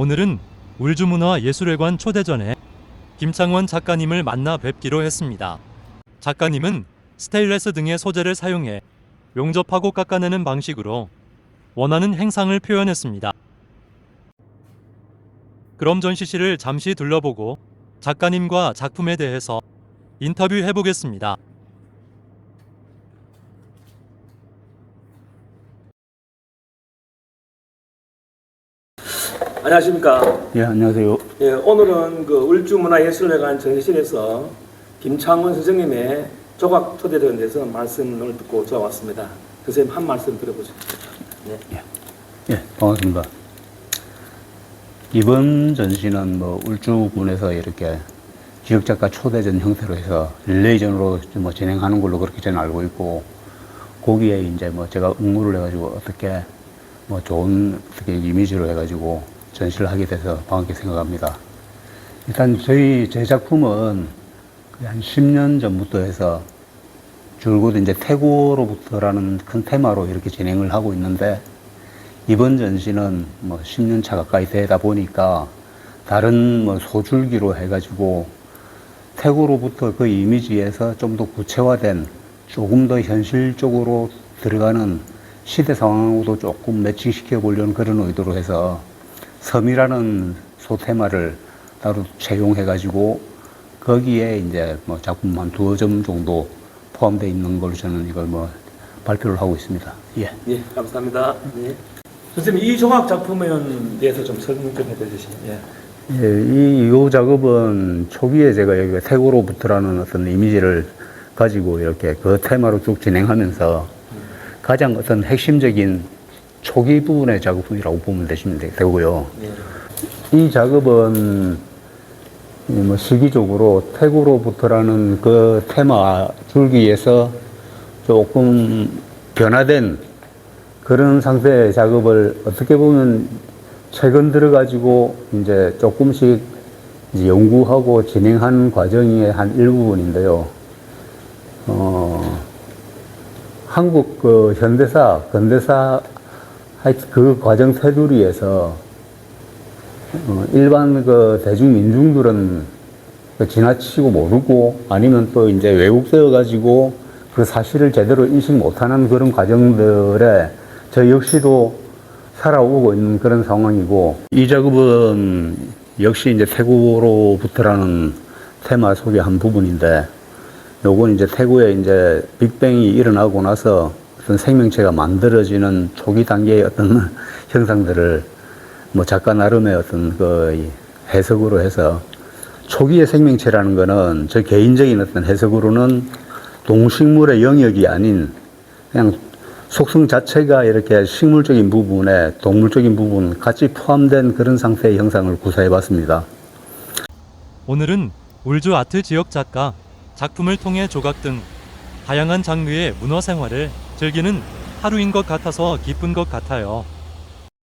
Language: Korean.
오늘은 울주문화예술회관 초대전에 김창원 작가님을 만나 뵙기로 했습니다. 작가님은 스테인레스 등의 소재를 사용해 용접하고 깎아내는 방식으로 원하는 행상을 표현했습니다. 그럼 전시실을 잠시 둘러보고 작가님과 작품에 대해서 인터뷰해 보겠습니다. 안녕하십니까. 예, 안녕하세요. 예, 오늘은 그 울주문화예술회관 전시실에서 김창원 선생님의 조각 초대된 데서 말씀을 듣고 저 왔습니다. 선생님 한 말씀 들어보시죠. 네. 예, 반갑습니다. 이번 전시는 뭐 울주군에서 이렇게 지역작가 초대전 형태로 해서 릴레이전으로 뭐 진행하는 걸로 그렇게 저는 알고 있고 거기에 이제 뭐 제가 응모를 해가지고 어떻게 뭐 좋은 어떻게 이미지로 해가지고 전시를 하게 돼서 반갑게 생각합니다. 일단 저희 제 작품은 한 10년 전부터 해서 줄곧 이제 태고로부터라는 큰 테마로 이렇게 진행을 하고 있는데 이번 전시는 뭐 10년 차 가까이 되다 보니까 다른 뭐 소줄기로 해가지고 태고로부터 그 이미지에서 좀 더 구체화된 조금 더 현실적으로 들어가는 시대 상황하고도 조금 매칭시켜 보려는 그런 의도로 해서 섬이라는 소테마를 따로 채용해가지고 거기에 이제 뭐 작품 한 두어 점 정도 포함되어 있는 걸로 저는 이걸 뭐 발표를 하고 있습니다. 예. 예, 감사합니다. 예. 선생님 이 조각 작품에 대해서 좀 설명 좀 해주시면. 예. 예, 이, 이 작업은 초기에 제가 여기 태고로부터라는 어떤 이미지를 가지고 이렇게 그 테마로 쭉 진행하면서 가장 어떤 핵심적인 초기 부분의 작업이라고 보면 되시면 되- 되고요. 예. 이 작업은 이뭐 시기적으로 태고로부터라는 그 테마 줄기에서 조금 변화된 그런 상태의 작업을 어떻게 보면 최근 들어가지고 이제 조금씩 이제 연구하고 진행한 과정의 한 일부분인데요. 어, 한국 그 현대사, 근대사 하여튼 그 과정 테두리에서 어, 일반 그 대중 민중들은 그 지나치고 모르고 아니면 또 이제 왜곡되어 가지고 그 사실을 제대로 인식 못하는 그런 과정들에 저 역시도 살아오고 있는 그런 상황이고 이 작업은 역시 이제 태고로부터라는 테마 속의 한 부분인데 요건 이제 태고에 이제 빅뱅이 일어나고 나서 어떤 생명체가 만들어지는 초기 단계의 어떤 형상들을 뭐 작가 나름의 어떤 그 해석으로 해서 초기의 생명체라는 거는 저 개인적인 어떤 해석으로는 동식물의 영역이 아닌 그냥 속성 자체가 이렇게 식물적인 부분에 동물적인 부분 같이 포함된 그런 상태의 형상을 구사해 봤습니다. 오늘은 울주 아트 지역 작가 작품을 통해 조각 등 다양한 장르의 문화 생활을 즐기는 하루인 것 같아서 기쁜 것 같아요.